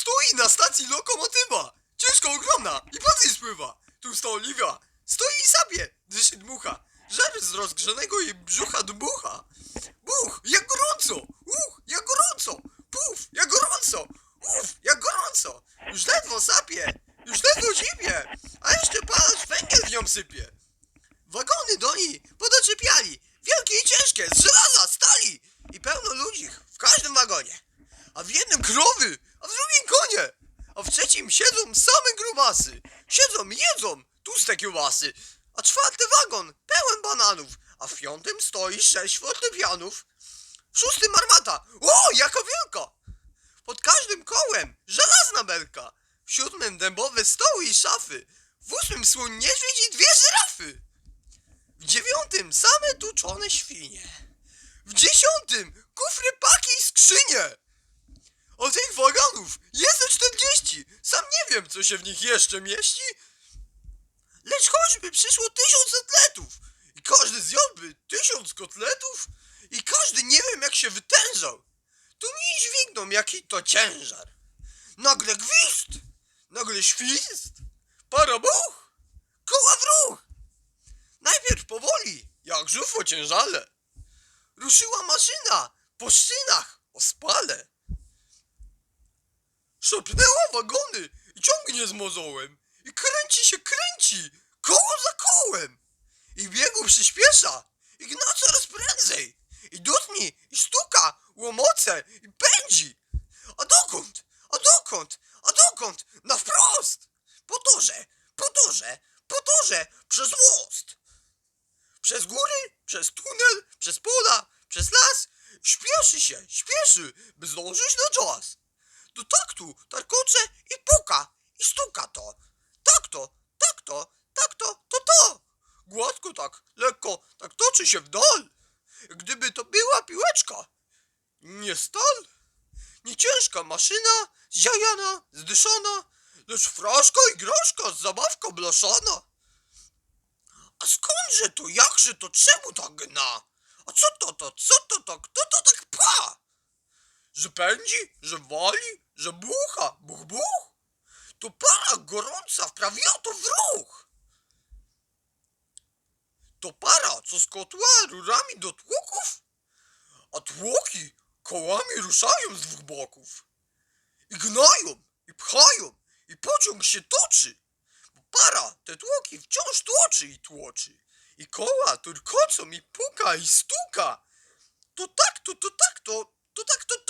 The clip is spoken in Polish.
Stoi na stacji lokomotywa! Ciężko ogromna i pod spływa! Tłusta Oliwia stoi i sabie, dyszy dmucha. Żar z rozgrzanego jej brzucha dmucha. Buch, jak gorąco! Uch, jak gorąco! Puf, jak gorąco! Uf, jak gorąco! Już ledwo sapie, już ledwo zimie, a jeszcze palacz węgiel w nią sypie. Wagony do niej podoczepiali, wielkie i ciężkie, z żelaza, stali i pełno ludzi w każdym wagonie. A w jednym krowy, a w drugim konie, a w trzecim siedzą same grubasy. Siedzą jedzą tłuste kiełbasy, a czwarty wagon pełen bananów, a w piątym stoi sześć fortepianów. W szóstym armata, o, jaka wielka! Pod każdym kołem żelazna belka. W siódmym dębowe stoły i szafy. W ósmym słoń niedźwiedź i dwie żyrafy. W dziewiątym same tuczone świnie. W dziesiątym kufry, paki i skrzynie. O tych wagonów jest ze 40. Wiem, co się w nich jeszcze mieści. Lecz choćby przyszło tysiąc atletów i każdy zjadłby tysiąc kotletów i każdy nie wiem jak się wytężał, to nie dźwigną jaki to ciężar. Nagle gwizd, nagle świst, para buch, koła w ruch. Najpierw powoli, jak żufo ciężale. Ruszyła maszyna po szynach o spale. Szopnęła wagony i ciągnie z mozołem. I kręci się, kręci, koło za kołem. I biegu przyspiesza i gna coraz prędzej. I dudni, i stuka, łomoce, i pędzi. A dokąd? A dokąd? A dokąd? Na wprost! Po torze, po torze, po torze, przez most. Przez góry, przez tunel, przez pola, przez las. Śpieszy się, śpieszy, by zdążyć na czas. Do taktu tarkocze i puka i stuka to. Tak to, tak to, tak to, to to. Gładko tak, lekko, tak toczy się w dal. Gdyby to była piłeczka, nie stal, nie ciężka maszyna, zjajana, zdyszana, lecz fraszka i groszka z zabawką blaszana. A skądże to, jakże to, czemu tak gna? A co to to, co to to, kto to tak pa? Że pędzi, że wali, że bucha, buch, buch. To para gorąca wprawiła to w ruch. To para, co z kotła rurami do tłoków, a tłoki kołami ruszają z dwóch boków. I gnają, i pchają, i pociąg się toczy. Bo para te tłoki wciąż tłoczy i tłoczy. I koła turkocą i puka i stuka. To tak, to, to tak, to, to tak, to.